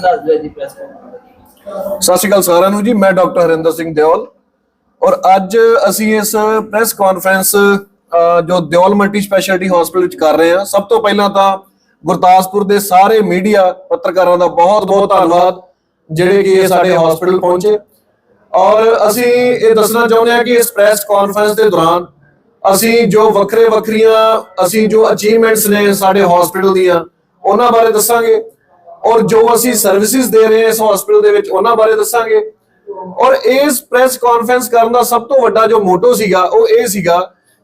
ਦੱਸ ਦਿਓ ਜੀ ਪ੍ਰੈਸ ਸਤਿ ਸ਼੍ਰੀ ਅਕਾਲ ਸਾਰਿਆਂ ਨੂੰ ਜੀ, ਮੈਂ ਡਾਕਟਰ ਹਰਿੰਦਰ ਸਿੰਘ ਦਿਓਲ। ਔਰ ਅੱਜ ਅਸੀਂ ਇਸ ਪ੍ਰੈਸ ਕਾਨਫਰੰਸ ਜੋ ਦਿਓਲ ਮਲਟੀ ਸਪੈਸ਼ਲਿਟੀ ਹਸਪੀਟਲ ਵਿੱਚ ਕਰ ਰਹੇ ਹਾਂ, ਸਭ ਤੋਂ ਪਹਿਲਾਂ ਤਾਂ ਗੁਰਦਾਸਪੁਰ ਦੇ ਸਾਰੇ ਮੀਡੀਆ ਪੱਤਰਕਾਰਾਂ ਦਾ ਬਹੁਤ ਬਹੁਤ ਧੰਨਵਾਦ, ਜਿਹੜੇ ਕਿ ਸਾਡੇ ਹਸਪੀਟਲ ਪਹੁੰਚੇ। ਔਰ ਅਸੀਂ ਇਹ ਦੱਸਣਾ ਚਾਹੁੰਦੇ ਹਾਂ ਕਿ ਇਸ ਪ੍ਰੈਸ ਕਾਨਫਰੰਸ ਦੇ ਦੌਰਾਨ ਅਸੀਂ ਜੋ ਵੱਖਰੇ ਵੱਖਰੀਆਂ ਅਸੀਂ ਜੋ ਅਚੀਵਮੈਂਟਸ ਨੇ ਸਾਡੇ ਹਸਪੀਟਲ ਦੀਆਂ, ਉਹਨਾਂ ਬਾਰੇ ਦੱਸਾਂਗੇ। ਔਰ ਜੋ ਅਸੀਂ ਸਰਵਿਸਿਜ਼ ਦੇ ਰਹੇ ਹਾਂ ਇਸ ਹਸਪੀਟਲ ਦੇ ਵਿੱਚ, ਉਹਨਾਂ ਬਾਰੇ ਦੱਸਾਂਗੇ। ਔਰ ਇਸ ਪ੍ਰੈਸ ਕਾਨਫਰੰਸ ਕਰਨ ਦਾ ਸਭ ਤੋਂ ਵੱਡਾ ਜੋ ਮੋਟੋ ਸੀਗਾ, ਉਹ ਇਹ ਸੀਗਾ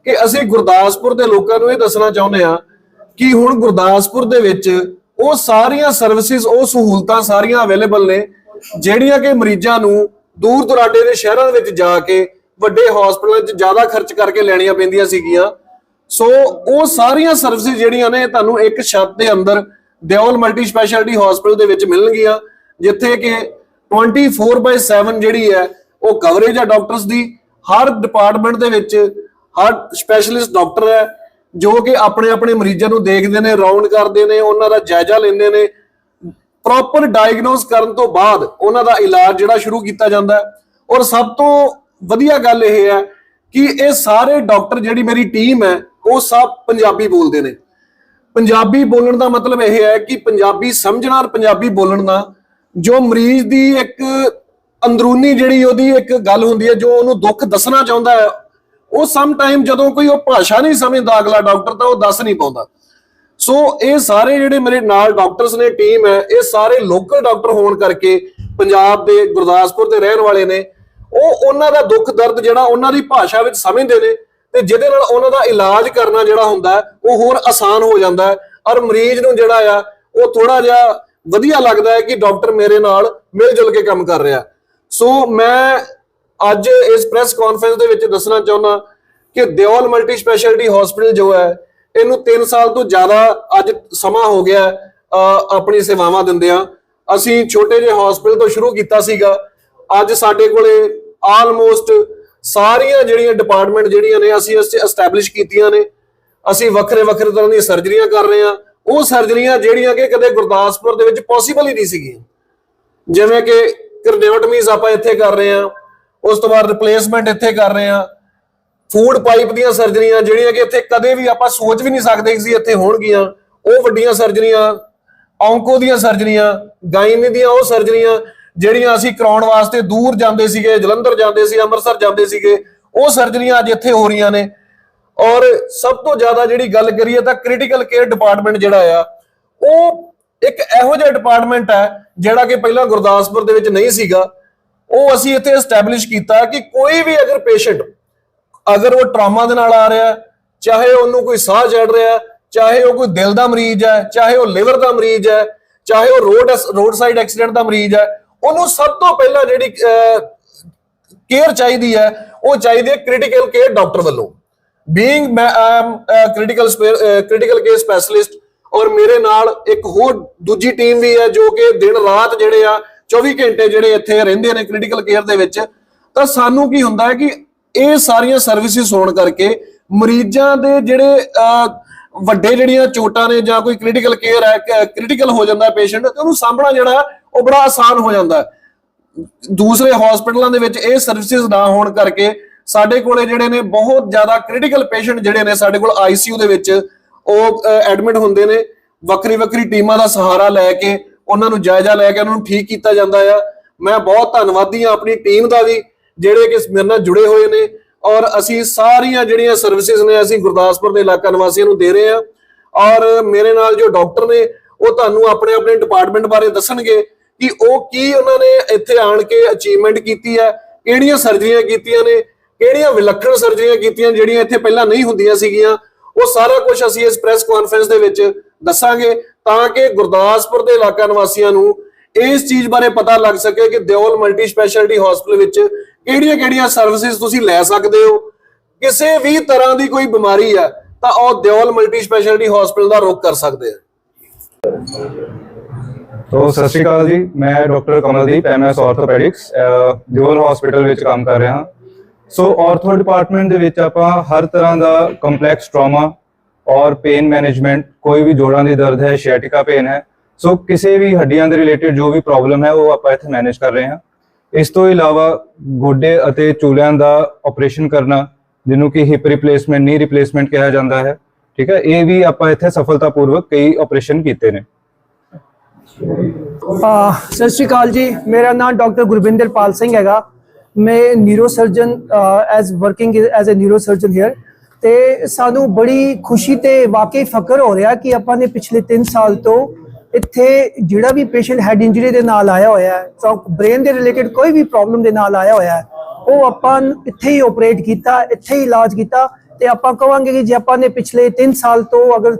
ਕਿ ਅਸੀਂ ਗੁਰਦਾਸਪੁਰ ਦੇ ਲੋਕਾਂ ਨੂੰ ਇਹ ਦੱਸਣਾ ਚਾਹੁੰਦੇ ਹਾਂ ਕਿ ਹੁਣ ਗੁਰਦਾਸਪੁਰ ਦੇ ਵਿੱਚ ਉਹ ਸਾਰੀਆਂ ਸਰਵਿਸਿਜ਼ ਉਹ ਸਹੂਲਤਾਂ ਸਾਰੀਆਂ ਅਵੇਲੇਬਲ ਨੇ, ਜਿਹੜੀਆਂ ਕਿ ਮਰੀਜ਼ਾਂ ਨੂੰ ਦੂਰ ਦੁਰਾਡੇ ਦੇ ਸ਼ਹਿਰਾਂ ਦੇ ਵਿੱਚ ਜਾ ਕੇ ਵੱਡੇ ਹਸਪਤਾਲਾਂ 'ਚ ਜ਼ਿਆਦਾ ਖਰਚ ਕਰਕੇ ਲੈਣੀਆਂ ਪੈਂਦੀਆਂ ਸੀਗੀਆਂ। ਸੋ ਉਹ ਸਾਰੀਆਂ ਸਰਵਿਸਿਜ਼ ਜਿਹੜੀਆਂ ਨੇ ਤੁਹਾਨੂੰ ਇੱਕ ਛੱਤ ਦੇ ਅੰਦਰ ਦਿਓਲ ਮਲਟੀ ਸਪੈਸ਼ਲਿਟੀ ਹਸਪੀਟਲ ਦੇ ਵਿੱਚ ਮਿਲਣਗੀਆਂ ਜਿੱਥੇ ਕਿ 24/7 ਜਿਹੜੀ ਹੈ, ਉਹ ਕਵਰੇਜ ਹੈ ਡਾਕਟਰਸ ਦੀ। ਹਰ ਡਿਪਾਰਟਮੈਂਟ ਦੇ ਵਿੱਚ ਹਰ ਸਪੈਸ਼ਲਿਸਟ ਡਾਕਟਰ ਹੈ, ਜੋ ਕਿ ਆਪਣੇ ਆਪਣੇ ਮਰੀਜ਼ਾਂ ਨੂੰ ਦੇਖਦੇ ਨੇ ਰਾਉਂਡ ਕਰਦੇ ਨੇ, ਉਹਨਾਂ ਦਾ ਜਾਇਜ਼ਾ ਲੈਂਦੇ ਨੇ। ਪ੍ਰੋਪਰ ਡਾਇਗਨੋਸ ਕਰਨ ਤੋਂ ਬਾਅਦ ਉਹਨਾਂ ਦਾ ਇਲਾਜ ਜਿਹੜਾ ਸ਼ੁਰੂ ਕੀਤਾ ਜਾਂਦਾ ਔਰ ਸਭ ਤੋਂ ਵਧੀਆ ਗੱਲ ਇਹ ਹੈ ਕਿ ਇਹ ਸਾਰੇ ਡਾਕਟਰ ਜਿਹੜੀ ਮੇਰੀ ਟੀਮ ਹੈ, ਉਹ ਸਭ ਪੰਜਾਬੀ ਬੋਲਦੇ ਨੇ। ਪੰਜਾਬੀ ਬੋਲਣ ਦਾ ਮਤਲਬ ਇਹ ਹੈ ਕਿ ਪੰਜਾਬੀ ਸਮਝਣਾ ਔਰ ਪੰਜਾਬੀ ਬੋਲਣ ਦਾ ਜੋ ਮਰੀਜ਼ ਦੀ ਇੱਕ ਅੰਦਰੂਨੀ ਜਿਹੜੀ ਉਹਦੀ ਇੱਕ ਗੱਲ ਹੁੰਦੀ ਹੈ, ਜੋ ਉਹਨੂੰ ਦੁੱਖ ਦੱਸਣਾ ਚਾਹੁੰਦਾ ਹੈ, ਉਹ ਸਮ ਟਾਈਮ ਜਦੋਂ ਕੋਈ ਉਹ ਭਾਸ਼ਾ ਨਹੀਂ ਸਮਝਦਾ ਅਗਲਾ ਡਾਕਟਰ ਤਾਂ ਉਹ ਦੱਸ ਨਹੀਂ ਪਾਉਂਦਾ। ਸੋ ਇਹ ਸਾਰੇ ਜਿਹੜੇ ਮੇਰੇ ਨਾਲ ਡਾਕਟਰਸ ਨੇ ਟੀਮ ਹੈ, ਇਹ ਸਾਰੇ ਲੋਕਲ ਡਾਕਟਰ ਹੋਣ ਕਰਕੇ ਪੰਜਾਬ ਦੇ ਗੁਰਦਾਸਪੁਰ ਦੇ ਰਹਿਣ ਵਾਲੇ ਨੇ, ਉਹ ਉਹਨਾਂ ਦਾ ਦੁੱਖ ਦਰਦ ਜਿਹੜਾ ਉਹਨਾਂ ਦੀ ਭਾਸ਼ਾ ਵਿੱਚ ਸਮਝਦੇ ਨੇ ਤੇ ਜਿਹਦੇ ਨਾਲ ਉਹਨਾਂ ਦਾ ਇਲਾਜ ਕਰਨਾ ਜਿਹੜਾ ਹੁੰਦਾ ਉਹ ਹੋਰ ਆਸਾਨ ਹੋ ਜਾਂਦਾ ਔਰ ਮਰੀਜ਼ ਨੂੰ ਜਿਹੜਾ ਆ, ਉਹ ਥੋੜਾ ਜਿਹਾ ਵਧੀਆ ਲੱਗਦਾ ਹੈ ਕਿ ਡਾਕਟਰ ਮੇਰੇ ਨਾਲ ਮਿਲ ਜੁਲ ਕੇ ਕੰਮ ਕਰ ਰਿਹਾ। ਸੋ ਮੈਂ ਅੱਜ ਇਸ ਪ੍ਰੈਸ ਕਾਨਫਰੰਸ ਦੇ ਵਿੱਚ ਦੱਸਣਾ ਚਾਹੁੰਦਾ ਕਿ ਦਿਓਲ ਮਲਟੀ ਸਪੈਸ਼ਲਿਟੀ ਹਸਪੀਟਲ ਜੋ ਹੈ, ਇਹਨੂੰ 3 ਸਾਲ ਤੋਂ ਜ਼ਿਆਦਾ ਅੱਜ ਸਮਾਂ ਹੋ ਗਿਆ ਆਪਣੀ ਸੇਵਾਵਾਂ ਦਿੰਦਿਆਂ। ਅਸੀਂ ਛੋਟੇ ਜਿਹੇ ਹਸਪੀਟਲ ਤੋਂ ਸ਼ੁਰੂ ਕੀਤਾ ਸੀਗਾ। ਅੱਜ ਸਾਡੇ ਕੋਲੇ ਆਲਮੋਸਟ ਸਾਰੀਆਂ ਜਿਹੜੀਆਂ ਡਿਪਾਰਟਮੈਂਟ ਜਿਹੜੀਆਂ ਨੇ ਅਸੀਂ ਐਸਟੈਬਲਿਸ਼ ਕੀਤੀਆਂ ਨੇ। ਅਸੀਂ ਵੱਖਰੇ ਵੱਖਰੇ ਤਰ੍ਹਾਂ ਦੀਆਂ ਸਰਜਰੀਆਂ ਕਰ ਰਹੇ ਹਾਂ। ਉਹ ਸਰਜਰੀਆਂ ਜਿਹੜੀਆਂ ਕਿ ਕਦੇ ਗੁਰਦਾਸਪੁਰ ਦੇ ਵਿੱਚ ਪੋਸੀਬਲ ਹੀ ਨਹੀਂ ਸੀਗੀਆਂ। ਜਿਵੇਂ ਕਿ ਕਰਨਿਓਟਮੀਜ਼ ਆਪਾਂ ਇੱਥੇ ਕਰ ਰਹੇ ਹਾਂ। ਉਸ ਤੋਂ ਬਾਅਦ ਰਿਪਲੇਸਮੈਂਟ ਇੱਥੇ ਕਰ ਰਹੇ ਹਾਂ। ਫੂਡ ਪਾਈਪ ਦੀਆਂ ਸਰਜਰੀਆਂ ਜਿਹੜੀਆਂ ਕਿ ਇੱਥੇ ਕਦੇ ਵੀ ਆਪਾਂ ਸੋਚ ਵੀ ਨਹੀਂ ਸਕਦੇ ਸੀ ਇੱਥੇ ਹੋਣਗੀਆਂ। ਉਹ ਵੱਡੀਆਂ ਸਰਜਰੀਆਂ ਔਂਕੋ ਦੀਆਂ ਸਰਜਰੀਆਂ ਗਾਇਨੀ ਦੀਆਂ ਉਹ ਸਰਜਰੀਆਂ ਜਿਹੜੀਆਂ ਅਸੀਂ ਕਰਾਉਣ ਵਾਸਤੇ ਦੂਰ ਜਾਂਦੇ ਸੀਗੇ, ਜਲੰਧਰ ਜਾਂਦੇ ਸੀ, ਅੰਮ੍ਰਿਤਸਰ ਜਾਂਦੇ ਸੀਗੇ, ਉਹ ਸਰਜਰੀਆਂ ਅੱਜ ਇੱਥੇ ਹੋ ਰਹੀਆਂ ਨੇ। ਔਰ ਸਭ ਤੋਂ ਜ਼ਿਆਦਾ ਜਿਹੜੀ ਗੱਲ ਕਰੀਏ ਤਾਂ ਕ੍ਰਿਟੀਕਲ ਕੇਅਰ ਡਿਪਾਰਟਮੈਂਟ ਜਿਹੜਾ ਆ, ਉਹ ਇੱਕ ਇਹੋ ਜਿਹਾ ਡਿਪਾਰਟਮੈਂਟ ਹੈ, ਜਿਹੜਾ ਕਿ ਪਹਿਲਾਂ ਗੁਰਦਾਸਪੁਰ ਦੇ ਵਿੱਚ ਨਹੀਂ ਸੀਗਾ। ਉਹ ਅਸੀਂ ਇੱਥੇ ਐਸਟੈਬਲਿਸ਼ ਕੀਤਾ ਕਿ ਕੋਈ ਵੀ ਅਗਰ ਪੇਸ਼ੈਂਟ ਅਗਰ ਉਹ ਟਰਾਮਾ ਦੇ ਨਾਲ ਆ ਰਿਹਾ ਚਾਹੇ ਉਹਨੂੰ ਕੋਈ ਸਾਹ ਚੜ ਰਿਹਾ ਚਾਹੇ ਉਹ ਕੋਈ ਦਿਲ ਦਾ ਮਰੀਜ਼ ਹੈ, ਚਾਹੇ ਉਹ ਲਿਵਰ ਦਾ ਮਰੀਜ਼ ਹੈ, ਚਾਹੇ ਉਹ ਰੋਡ ਰੋਡ ਸਾਈਡ ਐਕਸੀਡੈਂਟ ਦਾ ਮਰੀਜ਼ ਹੈ ਉਹਨੂੰ ਸਭ ਤੋਂ ਪਹਿਲਾਂ ਜਿਹੜੀ ਕੇਅਰ ਚਾਹੀਦੀ ਹੈ ਉਹ ਚਾਹੀਦੀ ਹੈ ਕ੍ਰਿਟੀਕਲ ਕੇਅਰ ਡਾਕਟਰ ਵੱਲੋਂ। Being critical critical care specialist ਔਰ ਮੇਰੇ ਨਾਲ ਇੱਕ ਹੋਰ ਦੂਜੀ ਟੀਮ ਵੀ ਹੈ ਜੋ ਕਿ ਦਿਨ ਰਾਤ ਜਿਹੜੇ ਆ 24 ਘੰਟੇ ਜਿਹੜੇ ਇੱਥੇ ਰਹਿੰਦੇ ਨੇ ਕ੍ਰਿਟੀਕਲ ਕੇਅਰ ਦੇ ਵਿੱਚ ਤਾਂ ਸਾਨੂੰ ਕੀ ਹੁੰਦਾ ਹੈ ਕਿ ਇਹ ਸਾਰੀਆਂ ਸਰਵਿਸਿਜ਼ ਹੋਣ ਕਰਕੇ ਮਰੀਜ਼ਾਂ ਦੇ ਜਿਹੜੇ ਅਹ, ਵੱਡੇ ਜਿਹੜੀਆਂ ਚੋਟਾਂ ਨੇ ਜਾਂ ਕੋਈ ਕ੍ਰਿਟੀਕਲ ਕੇਅਰ ਹੈ ਕ੍ਰਿਟੀਕਲ ਹੋ ਜਾਂਦਾ ਪੇਸ਼ੈਂਟ ਤੇ ਉਹਨੂੰ ਸਾਂਭਣਾ ਜਿਹੜਾ ਉਹ ਬੜਾ ਆਸਾਨ ਹੋ ਜਾਂਦਾ ਦੂਸਰੇ ਹਸਪੀਟਲਾਂ ਦੇ ਵਿੱਚ ਇਹ ਸਰਵਿਸਿਜ਼ ਨਾ ਹੋਣ ਕਰਕੇ ਸਾਡੇ ਕੋਲੇ ਜਿਹੜੇ ਨੇ ਬਹੁਤ ਜ਼ਿਆਦਾ ਕ੍ਰਿਟੀਕਲ ਪੇਸ਼ੈਂਟ ਜਿਹੜੇ ਨੇ ਸਾਡੇ ਕੋਲ ਆਈਸੀਯੂ ਦੇ ਵਿੱਚ, ਉਹ ਐਡਮਿਟ ਹੁੰਦੇ ਨੇ। ਵੱਖਰੀ ਵੱਖਰੀ ਟੀਮਾਂ ਦਾ ਸਹਾਰਾ ਲੈ ਕੇ ਉਹਨਾਂ ਨੂੰ ਜਾਇਜ਼ਾ ਲੈ ਕੇ ਉਹਨਾਂ ਨੂੰ ਠੀਕ ਕੀਤਾ ਜਾਂਦਾ ਆ। ਮੈਂ ਬਹੁਤ ਧੰਨਵਾਦੀ ਹਾਂ ਆਪਣੀ ਟੀਮ ਦਾ ਵੀ, ਜਿਹੜੇ ਕਿ ਮੇਰੇ ਨਾਲ ਜੁੜੇ ਹੋਏ ਨੇ ਔਰ ਅਸੀਂ ਸਾਰੀਆਂ ਜਿਹੜੀਆਂ ਸਰਵਿਸਿਜ਼ ਨੇ ਅਸੀਂ ਗੁਰਦਾਸਪੁਰ ਦੇ ਇਲਾਕਾ ਨਿਵਾਸੀਆਂ ਨੂੰ ਦੇ ਰਹੇ ਹਾਂ। ਔਰ ਮੇਰੇ ਨਾਲ ਜੋ ਡਾਕਟਰ ਨੇ, ਉਹ ਤੁਹਾਨੂੰ ਆਪਣੇ ਆਪਣੇ ਡਿਪਾਰਟਮੈਂਟ ਬਾਰੇ ਦੱਸਣਗੇ। ਕਿ ਉਹ ਕੀ ਉਹਨਾਂ ਨੇ ਇੱਥੇ ਆਣ ਕੇ ਅਚੀਵਮੈਂਟ ਕੀਤੀ ਹੈ, ਕਿਹੜੀਆਂ ਸਰਜਰੀਆਂ ਕੀਤੀਆਂ ਨੇ, ਕਿਹੜੀਆਂ ਵਿਲੱਖਣ ਸਰਜਰੀਆਂ ਕੀਤੀਆਂ ਜਿਹੜੀਆਂ ਇੱਥੇ ਪਹਿਲਾਂ ਨਹੀਂ ਹੁੰਦੀਆਂ ਸੀਗੀਆਂ, ਉਹ ਸਾਰਾ ਕੁਝ ਅਸੀਂ ਇਸ ਪ੍ਰੈਸ ਕਾਨਫਰੰਸ ਦੇ ਵਿੱਚ ਦੱਸਾਂਗੇ ਤਾਂ ਕਿ ਗੁਰਦਾਸਪੁਰ ਦੇ ਇਲਾਕਾ ਨਿਵਾਸੀਆਂ ਨੂੰ ਇਸ ਚੀਜ਼ ਬਾਰੇ ਪਤਾ ਲੱਗ ਸਕੇ ਕਿ ਦਿਓਲ ਮਲਟੀ ਸਪੈਸ਼ਲਿਟੀ ਹਸਪੀਟਲ ਵਿੱਚ ਕਿਹੜੀਆਂ-ਕਿਹੜੀਆਂ ਸਰਵਿਸਿਜ਼ ਤੁਸੀਂ ਲੈ ਸਕਦੇ ਹੋ। ਕਿਸੇ ਵੀ ਤਰ੍ਹਾਂ ਦੀ ਕੋਈ ਬਿਮਾਰੀ ਹੈ, ਤਾਂ ਉਹ ਦਿਓਲ ਮਲਟੀ ਸਪੈਸ਼ਲਿਟੀ ਹਸਪੀਟਲ ਦਾ ਰੁਖ ਕਰ ਸਕਦੇ ਆ। ਤੋ ਸਤਿ ਸ਼੍ਰੀ ਅਕਾਲ ਜੀ, ਮੈਂ doctor Kamaldeep MS orthopaedics Deol hospital ਵਿੱਚ ਕੰਮ ਕਰ ਰਿਹਾ ਹਾਂ। ਸੋ ਆਰਥੋ ਡਿਪਾਰਟਮੈਂਟ ਦੇ ਵਿੱਚ ਆਪਾਂ ਹਰ ਤਰ੍ਹਾਂ ਦਾ ਕੰਪਲੈਕਸ ਟਰਾਮਾ ਔਰ ਪੇਨ ਮੈਨੇਜਮੈਂਟ ਕੋਈ ਵੀ ਜੋੜਾਂ ਦੀ ਦਰਦ ਹੈ ਸ਼ੈਟਿਕਾ ਪੇਨ ਹੈ, ਸੋ ਕਿਸੇ ਵੀ ਹੱਡੀਆਂ ਦੇ ਰਿਲੇਟਡ ਜੋ ਵੀ ਪ੍ਰੋਬਲਮ ਹੈ, ਉਹ ਆਪਾਂ ਇੱਥੇ ਮੈਨੇਜ ਕਰ ਰਹੇ ਹਾਂ। ਇਸ ਤੋਂ ਇਲਾਵਾ ਗੋਡੇ ਅਤੇ ਚੂਲਿਆਂ ਦਾ ਆਪਰੇਸ਼ਨ ਕਰਨਾ, ਜਿਹਨੂੰ ਕਿ ਹਿਪ ਰਿਪਲੇਸਮੈਂਟ ਨੀ ਰਿਪਲੇਸਮੈਂਟ ਕਿਹਾ ਜਾਂਦਾ ਹੈ, ਠੀਕ ਹੈ? ਇਹ ਵੀ ਆਪਾਂ ਇੱਥੇ ਸਫਲਤਾਪੂਰਵਕ ਕਈ ਆਪਰੇਸ਼ਨ ਕੀਤੇ ਨੇ। ਸਤਿ ਸ਼੍ਰੀ ਅਕਾਲ ਜੀ। ਮੇਰਾ ਨਾਮ ਡਾਕਟਰ ਗੁਰਵਿੰਦਰ ਪਾਲ ਸਿੰਘ ਹੈਗਾ। ਮੈਂ neuro surgeon as working as a neuro surgeon here ਤੇ ਸਾਨੂੰ ਬੜੀ ਖੁਸ਼ੀ ਤੇ ਵਾਕਈ ਫਕਰ ਹੋ ਰਿਹਾ ਕਿ ਆਪਾਂ ਨੇ ਪਿਛਲੇ 3 ਸਾਲ ਤੋਂ ਇੱਥੇ ਜਿਹੜਾ ਵੀ ਪੇਸ਼ੈਂਟ ਹੈਡ ਇੰਜਰੀ ਦੇ ਨਾਲ ਆਇਆ ਹੋਇਆ ਹੈ ਤਾਂ ਬ੍ਰੇਨ ਦੇ ਰਿਲੇਟਡ ਕੋਈ ਵੀ ਪ੍ਰੋਬਲਮ ਦੇ ਨਾਲ ਆਇਆ ਹੋਇਆ ਹੈ, ਉਹ ਆਪਾਂ ਇੱਥੇ ਹੀ ਆਪਰੇਟ ਕੀਤਾ, ਇੱਥੇ ਹੀ ਇਲਾਜ ਕੀਤਾ। ਤੇ ਆਪਾਂ ਕਹਾਂਗੇ ਕਿ ਜੇ ਆਪਾਂ ਨੇ ਪਿਛਲੇ 3 ਸਾਲ ਤੋਂ ਅਗਰ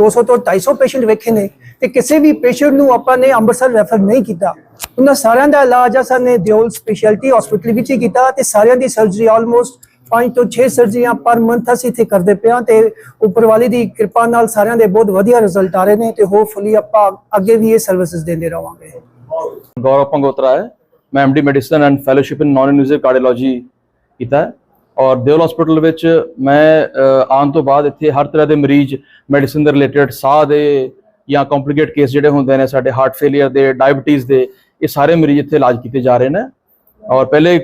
200 ਤੋਂ 250 ਪੇਸ਼ੈਂਟ ਵੇਖੇ ਨੇ, ਤੇ ਕਿਸੇ ਵੀ ਪੇਸ਼ੈਂਟ ਨੂੰ ਆਪਾਂ ਨੇ ਅੰਮ੍ਰਿਤਸਰ ਰੈਫਰ ਨਹੀਂ ਕੀਤਾ। ਉਹਨਾਂ ਸਾਰਿਆਂ ਦਾ ਇਲਾਜ ਅਸਾਂ ਨੇ ਦਿਓਲ ਸਪੈਸ਼ਲਟੀ ਹਸਪੀਟਲ ਵਿੱਚ ਹੀ ਕੀਤਾ ਤੇ ਸਾਰਿਆਂ ਦੀ ਸਰਜਰੀ ਆਲਮੋਸਟ 5 ਤੋਂ 6 ਸਰਜਰੀਆਂ ਪਰ ਮੰਥ ਅਸੀਂ ਇੱਥੇ ਕਰਦੇ ਪਿਆ ਤੇ ਉੱਪਰ ਵਾਲੇ ਦੀ ਕਿਰਪਾ ਨਾਲ ਸਾਰਿਆਂ ਦੇ ਬਹੁਤ ਵਧੀਆ ਰਿਜ਼ਲਟ ਆ ਰਹੇ ਨੇ ਤੇ ਹੋਪਫੁਲੀ ਆਪਾਂ ਅੱਗੇ ਵੀ ਇਹ ਸਰਵਿਸਿਜ਼ ਦਿੰਦੇ ਰਵਾਂਗੇ। ਗੌਰਵ ਪੰਗੋਤਰਾ ਹੈ। ਮੈਂ MD medicine and fellowship in non invasive cardiology ਕੀਤਾ ਔਰ ਦਿਓਲ ਹਸਪੀਟਲ ਵਿੱਚ ਮੈਂ ਆਉਣ ਤੋਂ ਬਾਅਦ ਇੱਥੇ ਹਰ ਤਰ੍ਹਾਂ ਦੇ ਮਰੀਜ਼ ਮੈਡੀਸਨ ਦੇ ਰਿਲੇਟਡ ਸਾਹ ਦੇ ਜਾਂ ਕੰਪਲਿਕੇਟ ਕੇਸ ਜਿਹੜੇ ਹੁੰਦੇ ਨੇ, ਸਾਡੇ ਹਾਰਟ ਫੇਲਿਅਰ ਦੇ ਡਾਇਬੀਟੀਜ਼ ਦੇ, ਇਹ ਸਾਰੇ ਮਰੀਜ਼ ਇੱਥੇ ਇਲਾਜ ਕੀਤੇ ਜਾ ਰਹੇ ਨੇ। ਔਰ ਪਹਿਲੇ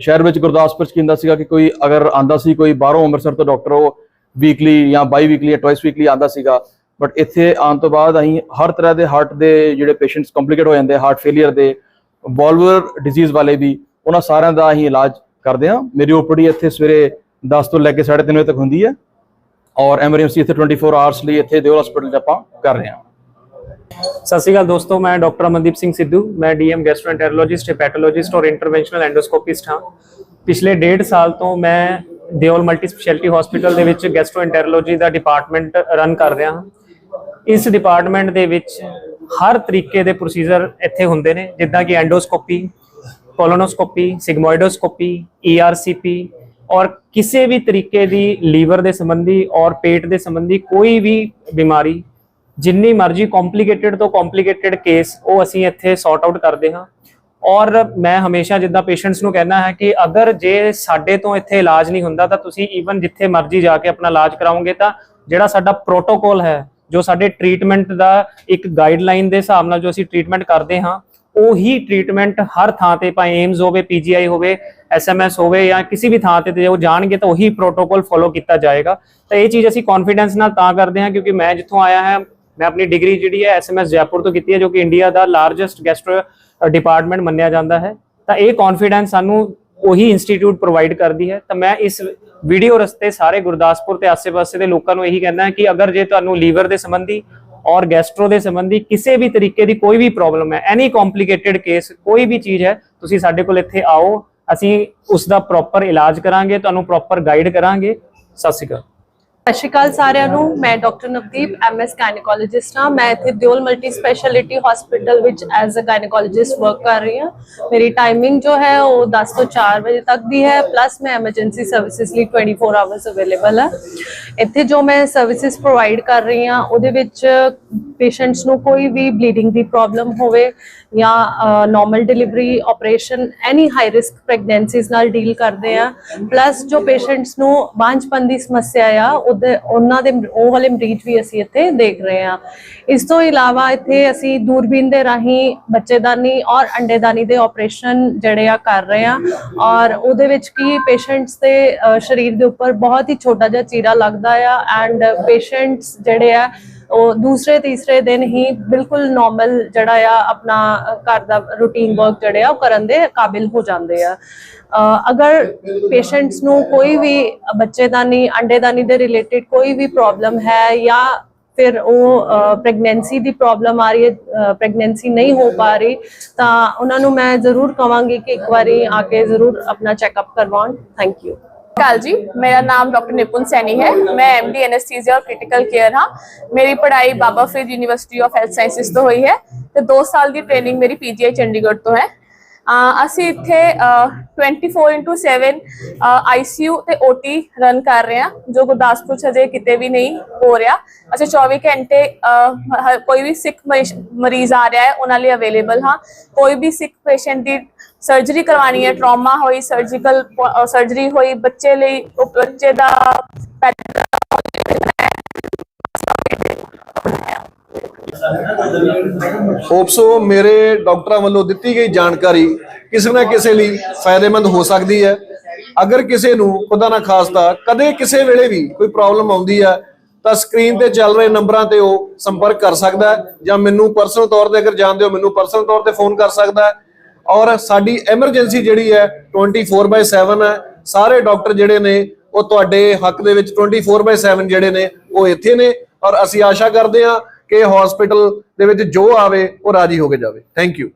ਸ਼ਹਿਰ ਵਿੱਚ ਗੁਰਦਾਸਪੁਰ ਚ ਕੀ ਹੁੰਦਾ ਸੀਗਾ ਕਿ ਕੋਈ ਅਗਰ ਆਂਦਾ ਸੀ, ਕੋਈ ਬਾਹਰੋਂ ਅੰਮ੍ਰਿਤਸਰ ਤੋਂ ਡਾਕਟਰ ਉਹ ਵੀਕਲੀ ਜਾਂ ਬਾਈ ਵੀਕਲੀ ਜਾਂ ਟਵਾਈਸ ਵੀਕਲੀ ਆਂਦਾ ਸੀਗਾ। ਬਟ ਇੱਥੇ ਆਉਣ ਤੋਂ ਬਾਅਦ ਅਸੀਂ ਹਰ ਤਰ੍ਹਾਂ ਦੇ ਹਾਰਟ ਦੇ ਜਿਹੜੇ ਪੇਸ਼ੈਂਟਸ ਕੰਪਲਿਕੇਟ ਹੋ ਜਾਂਦੇ ਹਾਰਟ ਫੇਲਿਅਰ ਦੇ, ਵਾਲਵਰ ਡਿਜ਼ੀਜ਼ ਵਾਲੇ ਵੀ, ਉਹਨਾਂ ਸਾਰਿਆਂ ਦਾ ਅਸੀਂ ਇਲਾਜ ਕਰਦੇ ਹਾਂ। ਮੇਰੀ ਓਪੀਡੀ ਇੱਥੇ ਸਵੇਰੇ 10 ਤੋਂ ਲੈ ਕੇ 3:30 ਵਜੇ ਤੱਕ ਹੁੰਦੀ ਹੈ ਔਰ ਐਮਰਜੈਂਸੀ ਇੱਥੇ 24 ਆਵਰਸ ਲਈ ਇੱਥੇ ਦਿਓਲ ਹਸਪੀਟਲ 'ਚ ਆਪਾਂ ਕਰ ਰਹੇ ਹਾਂ। ਸਤਿ ਸ਼੍ਰੀ ਅਕਾਲ ਦੋਸਤੋ, ਮੈਂ ਡਾਕਟਰ ਅਮਨਦੀਪ ਸਿੰਘ ਸਿੱਧੂ, ਮੈਂ ਡੀਐਮ ਗੈਸਟ੍ਰੋਐਂਟਰੋਲੋਜਿਸਟ ਹੈਪੈਟੋਲੋਜਿਸਟ ਔਰ ਇੰਟਰਵੈਂਸ਼ਨਲ ਐਂਡੋਸਕੋਪਿਸਟ ਹਾਂ। ਪਿਛਲੇ ਡੇਢ ਸਾਲ ਤੋਂ ਮੈਂ ਦਿਓਲ ਮਲਟੀ ਸਪੈਸ਼ਲਿਟੀ ਹਸਪੀਟਲ ਦੇ ਵਿੱਚ ਗੈਸਟ੍ਰੋਐਂਟਰੋਲੋਜੀ ਦਾ ਡਿਪਾਰਟਮੈਂਟ ਰਨ ਕਰ ਰਿਹਾ ਹਾਂ। ਇਸ ਡਿਪਾਰਟਮੈਂਟ ਦੇ ਵਿੱਚ ਹਰ ਤਰੀਕੇ ਦੇ ਪ੍ਰੋਸੀਜਰ ਇੱਥੇ ਹੁੰਦੇ ਨੇ, ਜਿੱਦਾਂ ਕਿ ਐਂਡੋਸਕੋਪੀ ਕੋਲੋਨੋਸਕੋਪੀ, ਸਿਗਮੋਇਡੋਸਕੋਪੀ ਈਆਰਸੀਪੀ ਔਰ ਕਿਸੇ ਵੀ ਤਰੀਕੇ ਦੀ ਲੀਵਰ ਦੇ ਸੰਬੰਧੀ ਔਰ ਪੇਟ ਦੇ ਸੰਬੰਧੀ ਕੋਈ ਵੀ ਬਿਮਾਰੀ, ਜਿੰਨੀ ਮਰਜ਼ੀ ਕੰਪਲਿਕੇਟਿਡ ਤੋਂ ਕੰਪਲਿਕੇਟਿਡ ਕੇਸ ਉਹ ਅਸੀਂ ਇੱਥੇ ਸੌਰਟ ਆਊਟ ਕਰਦੇ ਹਾਂ। ਔਰ ਮੈਂ ਹਮੇਸ਼ਾ ਜਿੱਦਾਂ ਪੇਸ਼ੈਂਟਸ ਨੂੰ ਕਹਿਣਾ ਹੈ ਕਿ ਅਗਰ ਜੇ ਸਾਡੇ ਤੋਂ ਇੱਥੇ ਇਲਾਜ ਨਹੀਂ ਹੁੰਦਾ ਤਾਂ ਤੁਸੀਂ ਈਵਨ ਜਿੱਥੇ ਮਰਜ਼ੀ ਜਾ ਕੇ ਆਪਣਾ ਇਲਾਜ ਕਰਾਓਗੇ ਤਾਂ ਜਿਹੜਾ ਸਾਡਾ ਪ੍ਰੋਟੋਕੋਲ ਹੈ, ਜੋ ਸਾਡੇ ਟ੍ਰੀਟਮੈਂਟ ਦਾ ਇੱਕ ਗਾਈਡਲਾਈਨ ਦੇ ਹਿਸਾਬ ਨਾਲ ਜੋ ਅਸੀਂ ਟ੍ਰੀਟਮੈਂਟ ਕਰਦੇ ਹਾਂ ਉਹੀ ਟ੍ਰੀਟਮੈਂਟ ਹਰ ਥਾਂ ਤੇ ਭਾਵੇਂ ਏਮਸ ਹੋਵੇ ਪੀਜੀਆਈ ਹੋਵੇ ਐਸਐਮਐਸ ਹੋਵੇ ਜਾਂ ਕਿਸੇ ਵੀ ਥਾਂ ਤੇ ਤੇ ਉਹ ਜਾਣਗੇ ਤਾਂ ਉਹੀ ਪ੍ਰੋਟੋਕੋਲ ਫੋਲੋ ਕੀਤਾ ਜਾਏਗਾ। ਤਾਂ ਇਹ ਚੀਜ਼ ਅਸੀਂ ਕੌਨਫੀਡੈਂਸ ਨਾਲ ਤਾਂ ਕਰਦੇ ਹਾਂ ਕਿਉਂਕਿ ਮੈਂ ਜਿੱਥੋਂ ਆਇਆ ਹਾਂ, ਮੈਂ ਆਪਣੀ ਡਿਗਰੀ ਜਿਹੜੀ ਹੈ ਐਸਐਮਐਸ ਜੈਪੁਰ ਤੋਂ ਕੀਤੀ ਹੈ ਜੋ ਕਿ ਇੰਡੀਆ ਦਾ ਲਾਰਜੈਸਟ ਗੈਸਟ੍ਰੋ ਡਿਪਾਰਟਮੈਂਟ ਮੰਨਿਆ ਜਾਂਦਾ ਹੈ। ਤਾਂ ਇਹ ਕੌਨਫੀਡੈਂਸ ਸਾਨੂੰ ਉਹੀ ਇੰਸਟੀਚਿਊਟ ਪ੍ਰੋਵਾਈਡ ਕਰਦੀ ਹੈ। ਤਾਂ ਮੈਂ ਇਸ ਵੀਡੀਓ ਰਸਤੇ ਸਾਰੇ ਗੁਰਦਾਸਪੁਰ ਤੇ ਆਸ-ਪਾਸੇ ਦੇ ਲੋਕਾਂ ਨੂੰ ਇਹੀ ਕਹਿੰਦਾ ਕਿ ਅਗਰ ਜੇ ਤੁਹਾਨੂੰ ਲੀਵਰ ਦੇ ਸੰਬੰਧੀ ਔਰ ਗੈਸਟ੍ਰੋ ਦੇ ਸੰਬੰਧੀ ਕਿਸੇ ਵੀ ਤਰੀਕੇ ਦੀ ਕੋਈ ਵੀ ਪ੍ਰੋਬਲਮ ਹੈ ਐਨੀ ਕੰਪਲਿਕੇਟਿਡ ਕੇਸ ਕੋਈ ਵੀ ਚੀਜ਼ ਹੈ, ਤੁਸੀਂ ਸਾਡੇ ਕੋਲ ਇੱਥੇ ਆਓ, ਅਸੀਂ ਉਸ ਦਾ ਪ੍ਰੋਪਰ ਇਲਾਜ ਕਰਾਂਗੇ, ਤੁਹਾਨੂੰ ਪ੍ਰੋਪਰ ਗਾਈਡ ਕਰਾਂਗੇ। ਸਤਿ ਸ਼੍ਰੀ ਅਕਾਲ। ਸਤਿ ਸ਼੍ਰੀ ਅਕਾਲ ਸਾਰਿਆਂ ਨੂੰ। ਮੈਂ ਡਾਕਟਰ ਨਵਦੀਪ ਐਮਐਸ ਗਾਇਨੋਕੋਲੋਜਿਸਟ ਹਾਂ। ਮੈਂ ਇੱਥੇ ਦਿਓਲ ਮਲਟੀ ਸਪੈਸ਼ਲਿਟੀ ਹਸਪੀਟਲ ਵਿੱਚ ਐਜ਼ ਅ ਗਾਇਨੋਕੋਲੋਜਿਸਟ ਵਰਕ ਕਰ ਰਹੀ ਹਾਂ। ਮੇਰੀ ਟਾਈਮਿੰਗ ਜੋ ਹੈ ਉਹ 10 ਤੋਂ 4 ਵਜੇ ਤੱਕ ਦੀ ਹੈ। ਪਲੱਸ ਮੈਂ ਐਮਰਜੈਂਸੀ ਸਰਵਿਸਿਜ਼ ਲਈ 24 ਆਵਰਸ ਅਵੇਲੇਬਲ ਹਾਂ। ਇੱਥੇ ਜੋ ਮੈਂ ਸਰਵਿਸਿਜ਼ ਪ੍ਰੋਵਾਈਡ ਕਰ ਰਹੀ ਹਾਂ, ਉਹਦੇ ਵਿੱਚ ਪੇਸ਼ੈਂਟਸ ਨੂੰ ਕੋਈ ਵੀ ਬਲੀਡਿੰਗ ਦੀ ਪ੍ਰੋਬਲਮ ਹੋਵੇ ਜਾਂ normal delivery operation any high risk pregnancies ਨਾਲ ਡੀਲ ਕਰਦੇ ਆ। ਪਲੱਸ ਜੋ ਪੇਸ਼ੈਂਟਸ ਨੂੰ ਬਾਂਝਪਨ ਦੀ ਸਮੱਸਿਆ ਆ, ਉਹਦੇ, ਉਹਨਾਂ ਦੇ, ਉਹ ਵਾਲੇ ਮਰੀਜ਼ ਵੀ ਅਸੀਂ ਇੱਥੇ ਦੇਖ ਰਹੇ ਆ। ਇਸ ਤੋਂ ਇਲਾਵਾ ਇੱਥੇ ਅਸੀਂ ਦੂਰਬੀਨ ਦੇ ਰਾਹੀਂ ਬੱਚੇਦਾਨੀ ਔਰ ਅੰਡੇਦਾਨੀ ਦੇ ਆਪਰੇਸ਼ਨ ਜਿਹੜੇ ਆ ਕਰ ਰਹੇ ਆ। ਔਰ ਉਹਦੇ ਵਿੱਚ ਕੀ ਪੇਸ਼ੈਂਟਸ ਦੇ ਸਰੀਰ ਦੇ ਉੱਪਰ ਬਹੁਤ ਹੀ ਛੋਟਾ ਜਿਹਾ ਚੀਰਾ ਲੱਗਦਾ ਆ। ਐਂਡ ਪੇਸ਼ੈਂਟਸ ਜਿਹੜੇ ਆ ਉਹ ਦੂਸਰੇ, ਤੀਸਰੇ ਦਿਨ ਹੀ ਬਿਲਕੁਲ ਨਾਰਮਲ ਜਿਹੜਾ ਆ ਆਪਣਾ ਘਰ ਦਾ ਰੂਟੀਨ ਵਰਕ ਜਿਹੜੇ ਆ ਉਹ ਕਰਨ ਦੇ ਕਾਬਿਲ ਹੋ ਜਾਂਦੇ ਆ। ਅਗਰ ਪੇਸ਼ੈਂਟਸ ਨੂੰ ਕੋਈ ਵੀ ਬੱਚੇਦਾਨੀ, ਅੰਡੇਦਾਨੀ ਦੇ ਰਿਲੇਟਡ ਕੋਈ ਵੀ ਪ੍ਰੋਬਲਮ ਹੈ ਜਾਂ ਫਿਰ ਉਹ ਪ੍ਰੈਗਨੈਂਸੀ ਦੀ ਪ੍ਰੋਬਲਮ ਆ ਰਹੀ ਹੈ ਪ੍ਰੈਗਨੈਂਸੀ ਨਹੀਂ ਹੋ ਪਾ ਰਹੀ, ਤਾਂ ਉਹਨਾਂ ਨੂੰ ਮੈਂ ਜ਼ਰੂਰ ਕਵਾਂਗੀ ਕਿ ਇੱਕ ਵਾਰੀ ਆ ਕੇ ਜ਼ਰੂਰ ਆਪਣਾ ਚੈੱਕਅਪ ਕਰਵਾਉਣ। ਥੈਂਕ ਯੂ ਕਾਲ ਜੀ, ਮੇਰਾ ਨਾਮ ਡਾਕਟਰ ਨਿਪੁੰਨ ਸੈਣੀ ਹੈ। ਮੈਂ ਐਮਡੀ ਐਨਸਥੀਸੀਆ ਔਰ ਕ੍ਰਿਟੀਕਲ ਕੇਅਰ ਹਾਂ। ਮੇਰੀ ਪੜ੍ਹਾਈ Baba Farid university of health sciences ਤੋਂ ਹੋਈ ਹੈ ਤੇ 2 ਸਾਲ ਦੀ ਟ੍ਰੇਨਿੰਗ ਮੇਰੀ ਪੀਜੀਆਈ ਚੰਡੀਗੜ੍ਹ ਤੋਂ ਹੈ। ਅਹ ਅਸੀਂ ਇੱਥੇ, ਅਹ 24/7 ਆਈਸੀਯੂ ਤੇ ਓਟੀ ਰਨ ਕਰ ਰਹੇ ਹਾਂ, ਜੋ ਗੁਰਦਾਸਪੁਰ ਚ ਹਜੇ ਕਿਤੇ ਵੀ ਨਹੀਂ ਹੋ ਰਿਹਾ। ਅੱਛਾ 24 ਘੰਟੇ ਕੋਈ ਵੀ ਸਿੱਖ ਮਰੀਜ਼ ਆ ਰਿਹਾ ਹੈ, ਉਹਨਾਂ ਲਈ ਅਵੇਲੇਬਲ ਹਾਂ। ਕੋਈ ਵੀ ਸਿੱਖ ਪੇਸ਼ੈਂਟ ਦੀ ਸਰਜਰੀ ਕਰਵਾਣੀ ਹੈ ਟਰਾਮਾ ਹੋਈ ਸਰਜੀਕਲ ਸਰਜਰੀ ਹੋਈ, ਬੱਚੇ ਲਈ ਬੱਚੇ ਦਾ ਹੋਪਸੋ ਮੇਰੇ ਡਾਕਟਰਾਂ ਵੱਲੋਂ ਦਿੱਤੀ ਗਈ ਜਾਣਕਾਰੀ ਕਿਸੇ ਨਾ ਕਿਸੇ ਲਈ ਫਾਇਦੇਮੰਦ ਹੋ ਸਕਦੀ ਹੈ। ਅਗਰ ਕਿਸੇ ਨੂੰ ਖੁਦਾ ਨਾ ਖਾਸਤਾ ਕਦੇ ਕਿਸੇ ਵੇਲੇ ਵੀ ਕੋਈ ਪ੍ਰੋਬਲਮ ਆਉਂਦੀ ਹੈ, ਤਾਂ ਸਕਰੀਨ ਤੇ ਚੱਲ ਰਹੇ ਨੰਬਰਾਂ ਤੇ ਉਹ ਸੰਪਰਕ ਕਰ ਸਕਦਾ ਹੈ ਜਾਂ ਮੈਨੂੰ ਪਰਸਨਲ ਤੌਰ ਤੇ ਅਗਰ ਜਾਣਦੇ ਹੋ, ਮੈਨੂੰ ਪਰਸਨਲ ਤੌਰ ਤੇ ਫੋਨ ਕਰ ਸਕਦਾ ਹੈ। ਔਰ ਸਾਡੀ ਐਮਰਜੈਂਸੀ ਜਿਹੜੀ ਹੈ 24/7 ਹੈ। ਸਾਰੇ ਡਾਕਟਰ ਜਿਹੜੇ ਨੇ, ਉਹ ਤੁਹਾਡੇ ਹੱਕ ਦੇ ਵਿੱਚ 24/7 ਜਿਹੜੇ ਨੇ, ਉਹ ਇੱਥੇ ਨੇ। ਔਰ ਅਸੀਂ ਆਸ਼ਾ ਕਰਦੇ ਹਾਂ ਕਿ ਹਸਪੀਟਲ ਦੇ ਵਿੱਚ ਜੋ ਆਵੇ ਉਹ ਰਾਜੀ ਹੋ ਕੇ ਜਾਵੇ। Thank you